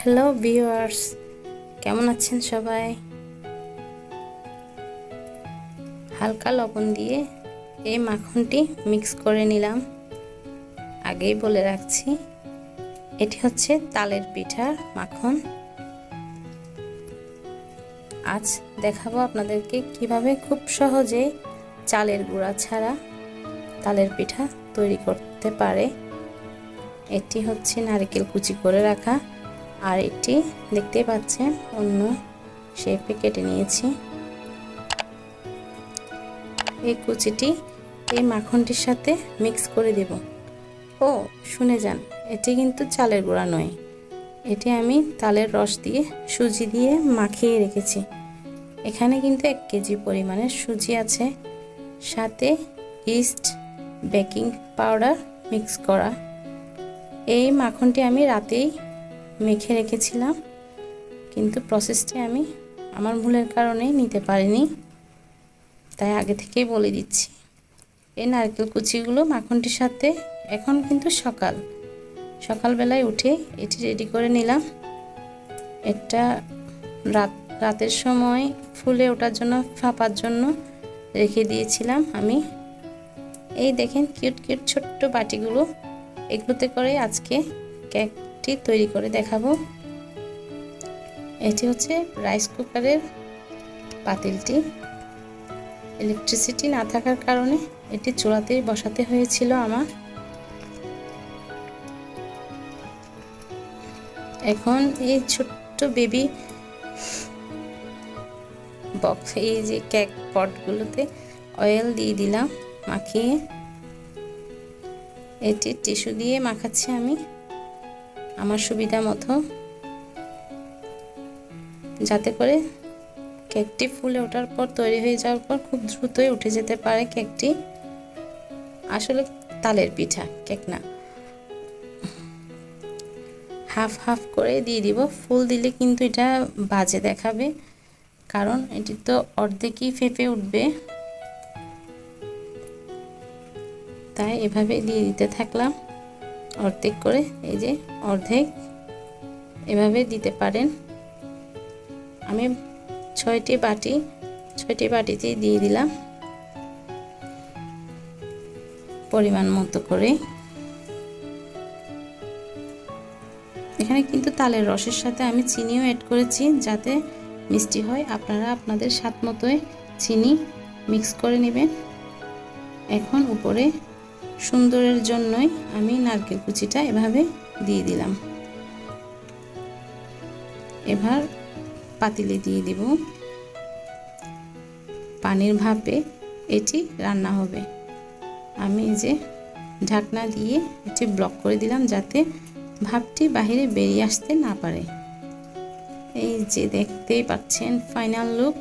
Hello viewers কেমন আছেন সবাই? হালকা লবণ দিয়ে এই মাখনটি মিক্স করে নিলাম। আগেই বলে রাখছি, এটি হচ্ছে তালের পিঠার মাখন। আজ দেখাবো আপনাদেরকে কীভাবে খুব সহজে চালের গুঁড়া ছাড়া তালের পিঠা তৈরি করতে পারে। এটি হচ্ছে নারকেল কুচি করে রাখা। আর এটি দেখতে পাচ্ছেন অন্য শেপে কেটে নিয়েছি। এই কুচিটি এই মাখনটির সাথে মিক্স করে দেব। ও, শুনে যান, এটি কিন্তু চালের গুঁড়া নয়। এটি আমি তালের রস দিয়ে সুজি দিয়ে মাখিয়ে রেখেছি। এখানে কিন্তু এক কেজি পরিমাণের সুজি আছে। সাথে ইস্ট বেকিং পাউডার মিক্স করা। এই মাখনটি আমি রাতেই মেখে রেখেছিলাম, কিন্তু প্রসেসটি আমি আমার ভুলের কারণে নিতে পারিনি। তাই আগে থেকেই বলে দিচ্ছি, এই নারকেল কুচিগুলো মাখনটির সাথে এখন কিন্তু সকাল। সকালবেলায় উঠে এটি রেডি করে নিলাম। এটা রাত, রাতের সময় ফুলে ওঠার জন্য, ফাঁপার জন্য রেখে দিয়েছিলাম আমি। এই দেখেন কিউট কিউট ছোট্ট বাটিগুলো, এগুলোতে করে আজকে কেকটি তৈরি করে দেখাবো। এটি হচ্ছে রাইস কুকারের পাতিলটি। ইলেকট্রিসিটি না থাকার কারণে এটি চূড়াতেই বসাতে হয়েছিল আমার। এখন এই ছোট্ট বেবি বক্স এই যে কেক পটগুলোতে অয়েল দিয়ে দিলাম, মাখিয়ে। এটি টিস্যু দিয়ে মাখাচ্ছি আমি। আমার সুবিধা মতো যাতে করে কেকটি ফুলে ওঠার পর, তৈরি হয়ে যাওয়ার পর খুব দ্রুতই উঠে যেতে পারে কেকটি। আসলে তালের পিঠা, কেক না। হাফ হাফ করে দিয়ে দিব। ফুল দিলে কিন্তু এটা বাজে দেখাবে, কারণ এটি তো অর্ধেকই ফেঁপে উঠবে। তাই এভাবে দিয়ে দিতে থাকলাম। অর্ধেক করে, এই যে অর্ধেক এভাবে দিতে পারেন। আমি ছয়টি বাটি, ছয়টি বাটিতেই দিয়ে দিলাম পরিমাণ মতো করে। এখানে কিন্তু তালের রসের সাথে আমি চিনিও অ্যাড করেছি যাতে মিষ্টি হয়। আপনারা আপনাদের স্বাদ মতোই চিনি মিক্স করে নেবেন। এখন উপরে সুন্দরের জন্যই আমি নারকেল কুচিটা এভাবে দিয়ে দিলাম। এবার পাতিলে দিয়ে দিব। পানির ভাপে এটি রান্না হবে। আমি যে ঢাকনা দিয়ে এটি ব্লক করে দিলাম যাতে ভাপটি বাহিরে বেরিয়ে আসতে না পারে। এই যে দেখতেই পাচ্ছেন, ফাইনাল লুক।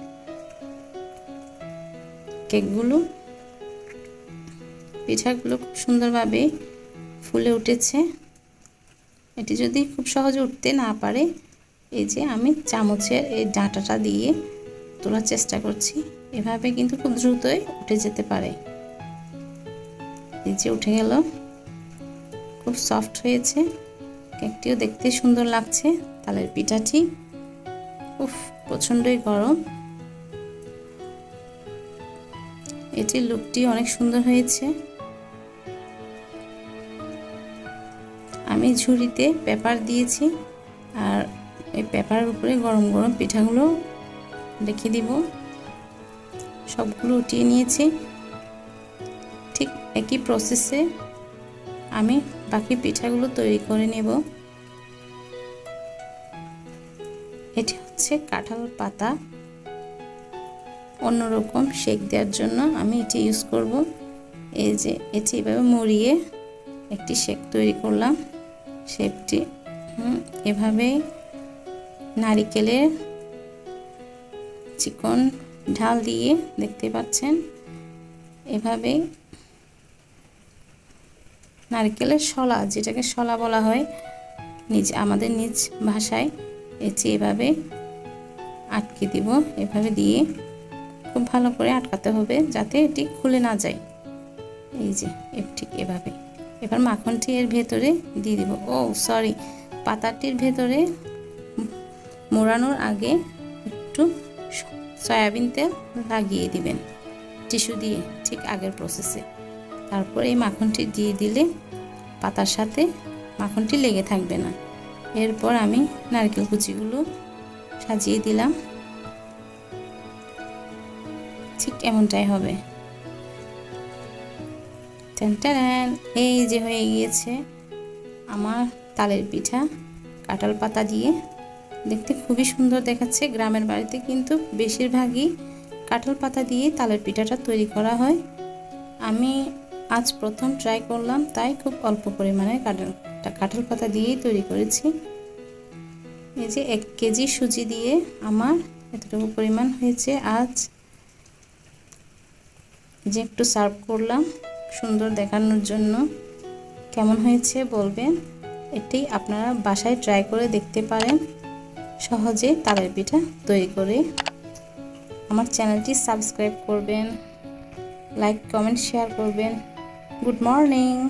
কেকগুলো পিঠাগুলো খুব সুন্দরভাবে ফুলে উঠেছে। এটি যদি খুব সহজে উঠতে না পারে, এই যে আমি চামচের এই ডাঁটাটা দিয়ে তোলার চেষ্টা করছি। এভাবে কিন্তু খুব দ্রুতই উঠে যেতে পারে। এই যে উঠে গেল। খুব সফট হয়েছে। কেকটিও দেখতে সুন্দর লাগছে। তালের পিঠাটি উফ, প্রচণ্ডই গরম। এটির লুকটি অনেক সুন্দর হয়েছে। আমি ঝুড়িতে পেপার দিয়েছি আর এই পেপারের উপরে গরম গরম পিঠাগুলো রেখে দিব। সবগুলো উঠিয়ে নিয়েছি। ঠিক একই প্রসেসে আমি বাকি পিঠাগুলো তৈরি করে নেব। এটি হচ্ছে কাঁঠাল পাতা। অন্যরকম শেক দেওয়ার জন্য আমি এটি ইউজ করব। এই যে এটি এভাবে মুড়িয়ে একটি শেক তৈরি করলাম। শেপটি এভাবে নারিকেলের চিকন ঢাল দিয়ে দেখতে পাচ্ছেন। এভাবে নারকেলের শলা, যেটাকে শলা বলা হয়, নিজ, আমাদের নিজ ভাষায় এটি এভাবে আটকে দিব। এভাবে দিয়ে খুব ভালো করে আটকাতে হবে যাতে এটি খুলে না যায়। এই যে ঠিক এভাবে। এবার মাখনটি এর ভেতরে দিয়ে দিব। ও সরি পাতাটির ভেতরে মোড়ানোর আগে একটু সয়াবিন তেল লাগিয়ে দিবেন, টিস্যু দিয়ে, ঠিক আগের প্রসেসে তারপর এই মাখনটি দিয়ে দিলে পাতার সাথে মাখনটি লেগে থাকবে না। এরপর আমি নারকেল কুচিগুলো সাজিয়ে দিলাম। ঠিক এমনটাই হবে। ট্যান ট্যান, এই যে হয়ে গিয়েছে আমার তালের পিঠা কাঁঠাল পাতা দিয়ে। দেখতে খুবই সুন্দর দেখাচ্ছে গ্রামের বাড়িতে কিন্তু বেশিরভাগই কাঁঠাল পাতা দিয়ে তালের পিঠাটা তৈরি করা হয়। আমি আজ প্রথম ট্রাই করলাম তাই খুব অল্প পরিমাণে কাঁঠাল কাঁঠাল পাতা দিয়েই তৈরি করেছি। এই যে এক কেজি সুজি দিয়ে আমার এতটুকু পরিমাণ হয়েছে। আজ যে একটু সার্ভ করলাম সুন্দর দেখানোর জন্য। কেমন হয়েছে বলবেন? এটি আপনারা বাসায় ট্রাই করে দেখতে পারেন। সহজে তালের পিঠা তৈরি করে। আমার চ্যানেলটি সাবস্ক্রাইব করবেন লাইক কমেন্ট শেয়ার করবেন। Good morning